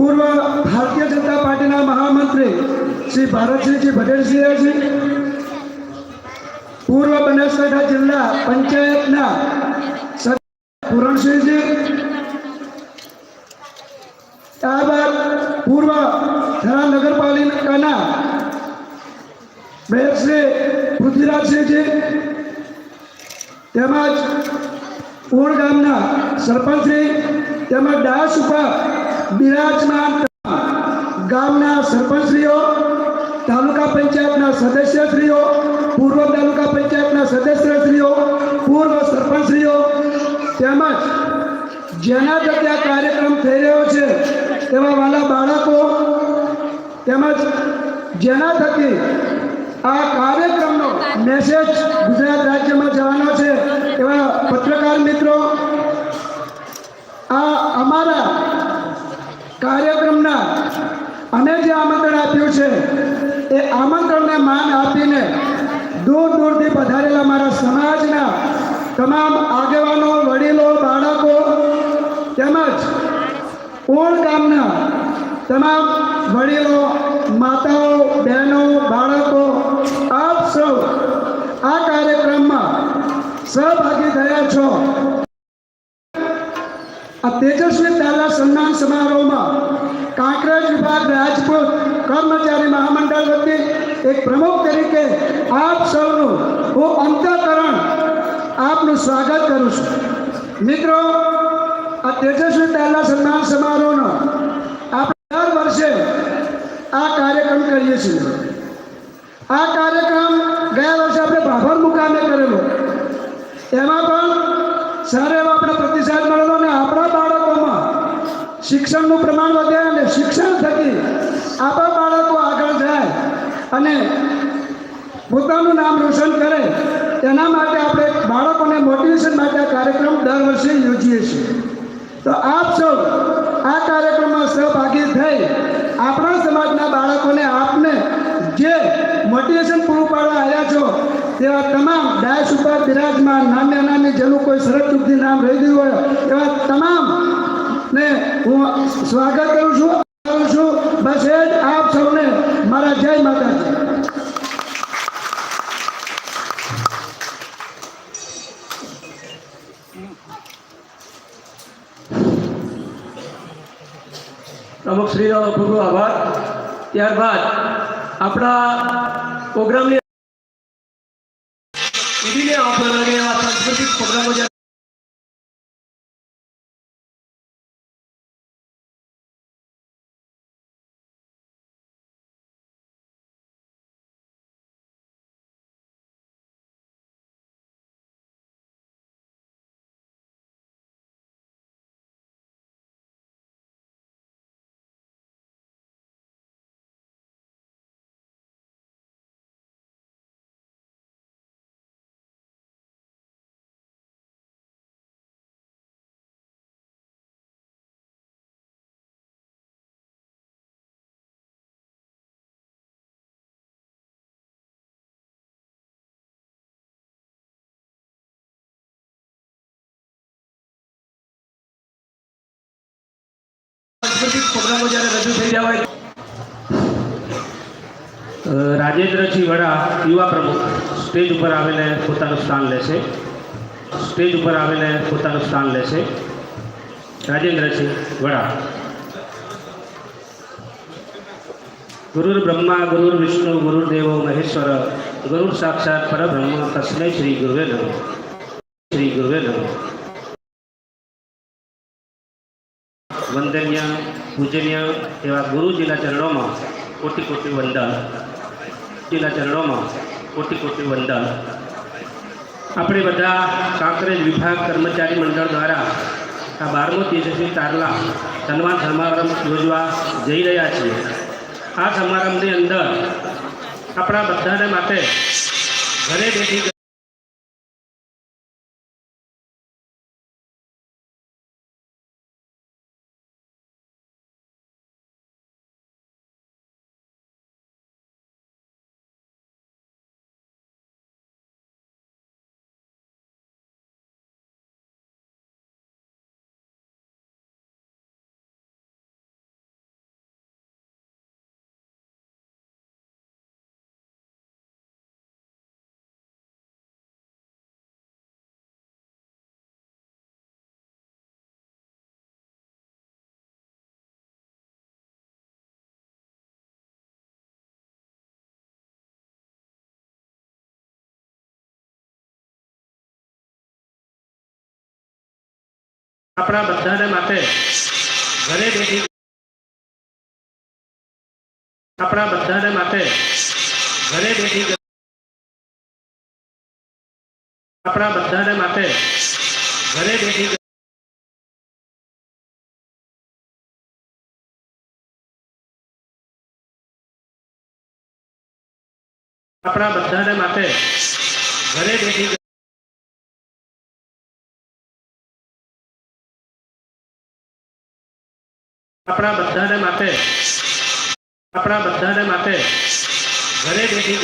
પૂર્વ ભારતીય જનતા પાર્ટીના મહામંત્રી શ્રી ભારતસિંહજી છે પૂર્વ બનાસકાંઠા જિલ્લા પંચાયતના પૂરણસિંહજી ત્યારબાદ પૂર્વ ધરા નગરપાલિકાના મેયર શ્રી પૃથ્વીરાજસિંહજી, તેમજ પૂર્ણ ગામના સરપંચશ્રી તેમજ ડાસ ઉપર બિરાજમાન ગામના સરપંચશ્રીઓ, તાલુકા પંચાયતના સદસ્યશ્રીઓ, પૂર્વ તાલુકા પંચાયતના સદસ્યશ્રીઓ, પૂર્વ સરપંચશ્રીઓ, તેમજ જેના આ કાર્યક્રમ થઈ રહ્યો છે, તેવા વાલા બાળકો, તેમજ જેના થકી આ કાર્યક્રમનો મેસેજ ગુજરાત રાજ્યમાં જવાનો છે, એવા પત્રકાર મિત્રો, આ અમારા કાર્યક્રમના અમે જે આમંત્રણ આપ્યું છે, એ આમંત્રણને માન આપીને દૂર દૂરથી પધારેલા મારા સમાજના તમામ આગેવાનો, વડીલો, બાળકો તેમજ ઓળ ગામના તમામ વડીલો, માતાઓ, બહેનો, બાળકો, આપ સૌ આ કાર્યક્રમમાં સહભાગી થયા છો. આ તેજસ્વી તાલા સન્માન સમારોહમાં કાંકરેજ વિભાગ રાજપૂત કર્મચારી મહામંડળ વતી એક પ્રમુખ તરીકે આપ સૌનું હું અંતઃકરણ આપનું સ્વાગત કરું છું. મિત્રો, આ તેજસ્વી તાલા સન્માન સમારોહનો આપણે દર વર્ષે આ કાર્યક્રમ કરીએ છીએ. આ કાર્યક્રમ ગયા વર્ષે આપણે ભાભર શિક્ષણનું પ્રમાણ વધે અને શિક્ષણ થકી આપણા બાળકો આગળ જાય અને પોતાનું નામ રોશન કરે તેના માટે આપણે બાળકોને મોટિવેશન માટે કાર્યક્રમ દર વર્ષે યોજીએ છીએ. તો આપ સૌ આ કાર્યક્રમમાં સહભાગી થઈ આપણા સમાજના બાળકોને આપને જે મોટિવેશન પૂરું પાડવા આવ્યા છો, તેવા તમામ ડાયસ ઉપર બિરાજમાન નામે નામે જેનું કોઈ સરળ ચૂકથી નામ રહી ગયું હોય, એવા તમામ ને હું સ્વાગત કરું છું કરું છું. બસ એ જ આપ સૌને મારા જય માતાજી. પ્રમુખ શ્રીનો ખૂબ ખૂબ આભાર. ત્યારબાદ આપણા પ્રોગ્રામની સાંસ્કૃતિક પ્રોગ્રામો જે સાંસ્કૃતિક પ્રોગ્રામો જ્યારે રજૂ થઈ રહ્યા હોય અ, રાજેન્દ્રજી વડા યુવા પ્રમુખ સ્ટેજ ઉપર આવીને પોતાનું સ્થાન લેશે સ્ટેજ ઉપર આવીને પોતાનું સ્થાન લેશે રાજેન્દ્રજી વડા. ગુરુર બ્રહ્મા ગુરુર વિષ્ણુ ગુરુદેવો મહેશ્વર ગુરુર સાક્ષાત પરબ્રહ્મ તસ્મૈ શ્રી ગુરુવે નમઃ. શ્રી ગુરુવે નમઃ. વંદન્ય, પૂજનીય એવા ગુરુજીના ચરણોમાં કોટી કોટી વંદન, જીના ચરણોમાં કોટી કોટી વંદન. આપણે બધા કાંકરેજ વિભાગ કર્મચારી મંડળ દ્વારા આ બારમો તેજસ્વી તારલા સન્માન સમારંભ યોજવા જઈ રહ્યા છીએ. આ સમારંભની અંદર આપણા બધાને માટે ઘરે બેઠી આપણા બધાને માટે ઘરે બેઠી આપણા બધાને માટે ઘરે બેઠી આપણા બધાને માટે ઘરે બેઠી આપણા બધાને માટે ઘરે બેઠી આપણા બધાને માટે આપણા બધાને માટે ઘરે બેઠી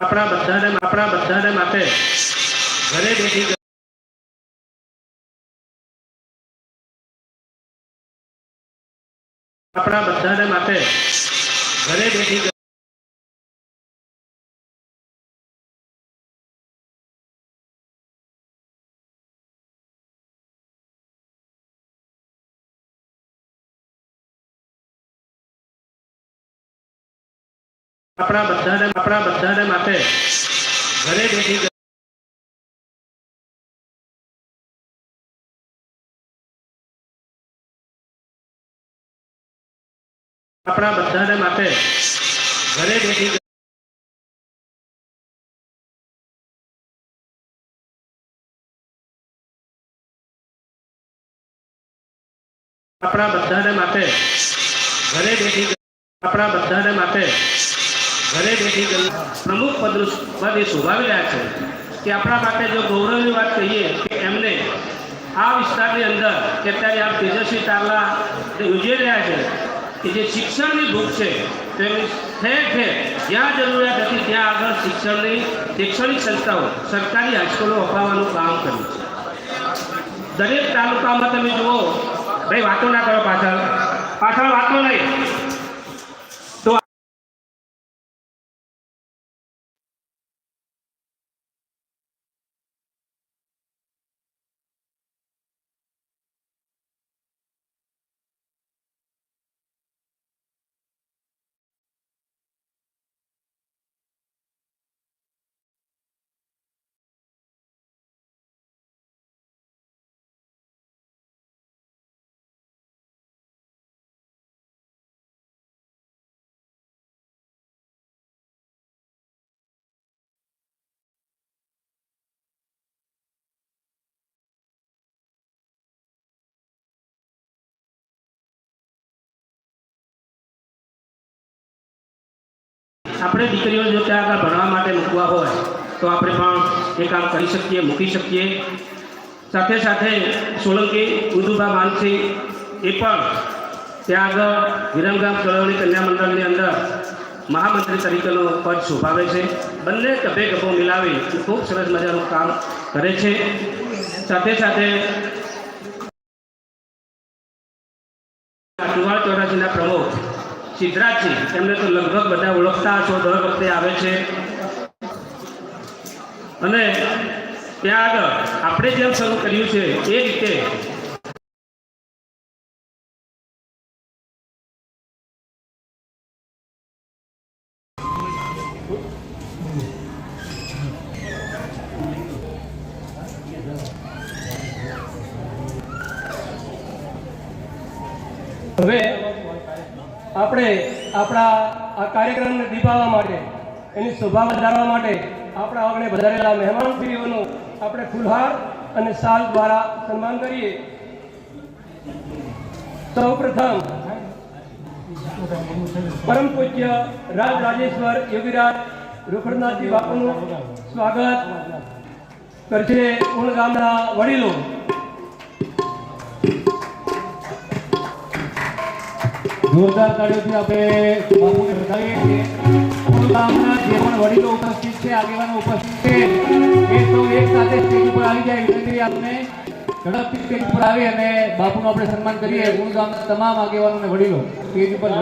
આપણા બધાને આપણા બધાને માટે ઘરે બેઠી આપણા બધાને માટે ઘરે બેઠી આપણા બધાને આપણા બધાને માટે ઘરે બેઠી આપણા બધાને માટે ઘરે બેઠી આપણા બધાને માટે ઘરે બેઠી આપણા બધાને માટે ઘરે બેઠી પ્રમુખ પદ શોભાવી રહ્યા છે કે આપણા માટે જો ગૌરવની વાત કહીએ કે એમને આ વિસ્તારની અંદર કે અત્યારે આ તેજસ્વી તારલા જે ઉજવી રહ્યા છે કે જે શિક્ષણની ભૂખ છે તેની ઠેર ઠેર જ્યાં જરૂરિયાત હતી ત્યાં આગળ શિક્ષણની શૈક્ષણિક સંસ્થાઓ, સરકારી હાઈસ્કૂલો અપાવવાનું કામ કર્યું છે. દરેક તાલુકામાં તમે જુઓ, ભાઈ વાતો ના કરો પાછળ. પાછળ વાતો નહીં. આપણે દીકરીઓ જો ત્યાં આગળ ભણવા માટે મૂકવા હોય, તો આપણે પણ એ કામ કરી શકીએ, મૂકી શકીએ. સાથે સાથે સોલંકી, ઉદુભા માનસિંહ એ પણ ત્યાં આગળ વિરમગામ ચળવણી કન્યા મંડળની અંદર મહામંત્રી તરીકેનો પદ શોભાવે છે. બંને ગભે ગભો મિલાવી ખૂબ સરસ મજાનું કામ કરે છે. સાથે સાથે સિદ્ધરાજજી એમને તો લગભગ બધા ઓળખતા હશો, દર વખતે આવે છે. અને ત્યાં આગળ આપણે જેમ શરૂ કર્યું છે, એ રીતે હવે આપણે આપણા આ કાર્યક્રમને દીપાવવા માટે, એની શોભા વધારવા માટે આપણા આગળ વધારેલા મહેમાનશ્રીઓનું આપણે ફુલહાર અને સાલ દ્વારા સન્માન કરીએ. સૌ પ્રથમ પરમ પૂજ્ય રાજ રાજેશ્વર યોગીરાજ રૂખડનાથજી બાપુનું સ્વાગત કરશે ઉણ ગામના વડીલો. જોરદાર તાળીઓથી આપણે બાપુને વધાવીએ છીએ. ગામના જે પણ વડીલો ઉપસ્થિત છે, આગેવાનો ઉપસ્થિત છે, એ તો એક સાથે સ્ટેજ ઉપર આવી જાય. વિનંતી આપણે ઝડપથી સ્ટેજ ઉપર આવી અને બાપુનું આપણે સન્માન કરીએ. ગુણગામના તમામ આગેવાનો અને વડીલો સ્ટેજ ઉપર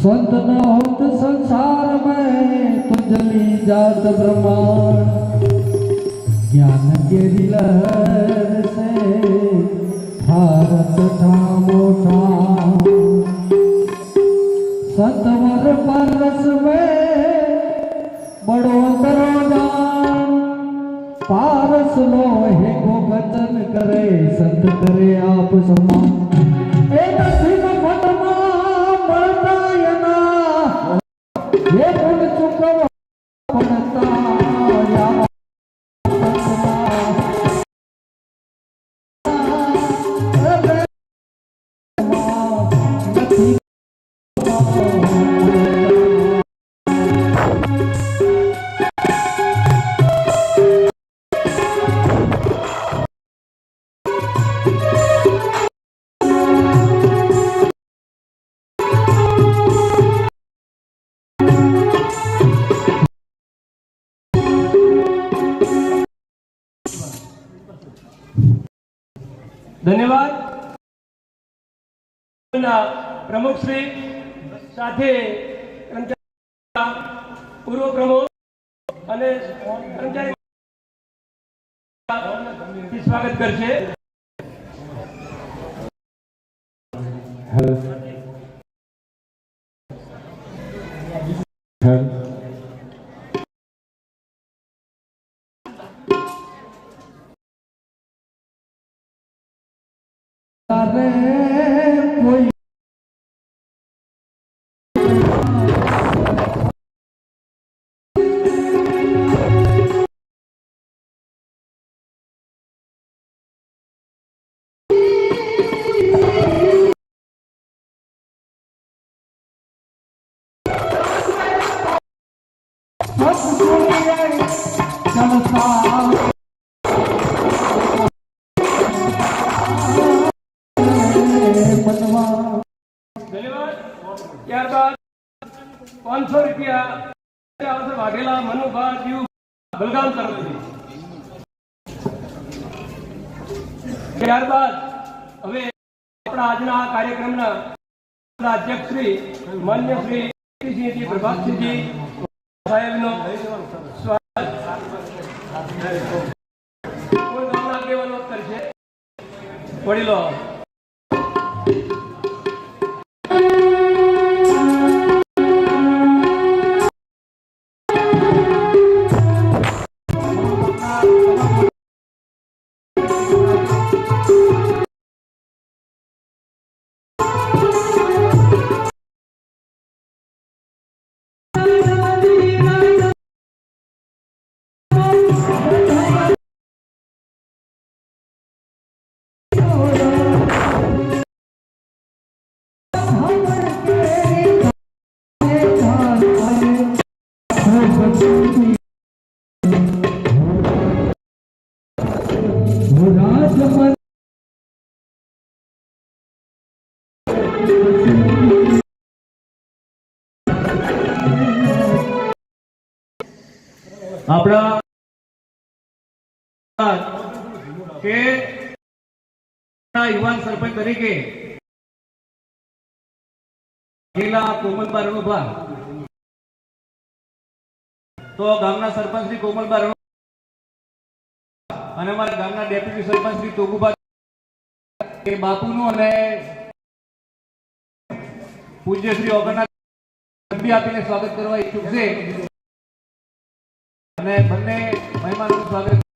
સંત ન હોત સંસાર મેં તુજલી જાત બ્રહ્માંડ જ્ઞાન કે વિલસે ભારત થા મોટા સતવર પરસ મે બડો દરોદાન પારસ નો હે ગોગતન કરે સંત કરે આપ સમાન એ નસીબ ફટમાં મળતા યના ધન્યવાદ. પ્રમુખ શ્રી સાથે પૂર્વ પ્રમુખ અને કર્મચારી સ્વાગત કરશે. ત્યારબાદ પાંચસો રૂપિયા વાઘેલા મનુભા જીવ બલગામ તરફથી ત્યારબાદ હવે આપણા આજના કાર્યક્રમના અધ્યક્ષ શ્રી માન્ય શ્રી સિંહજી પ્રભાતસિંહજી. સાહેબનો સ્વાગત. વડીલો આપણા કે યુવાન સરપંચ તરીકે શ્રી કોમલબા રણુ અને અમારા ગામના ડેપ્યુટી સરપંચ શ્રી તોગુભા એ બાપુનું અને પૂજ્ય શ્રી ઓગણનાથ આપીને સ્વાગત કરવા ઈચ્છુક છે. અને બંને મહેમાનોનું સ્વાગત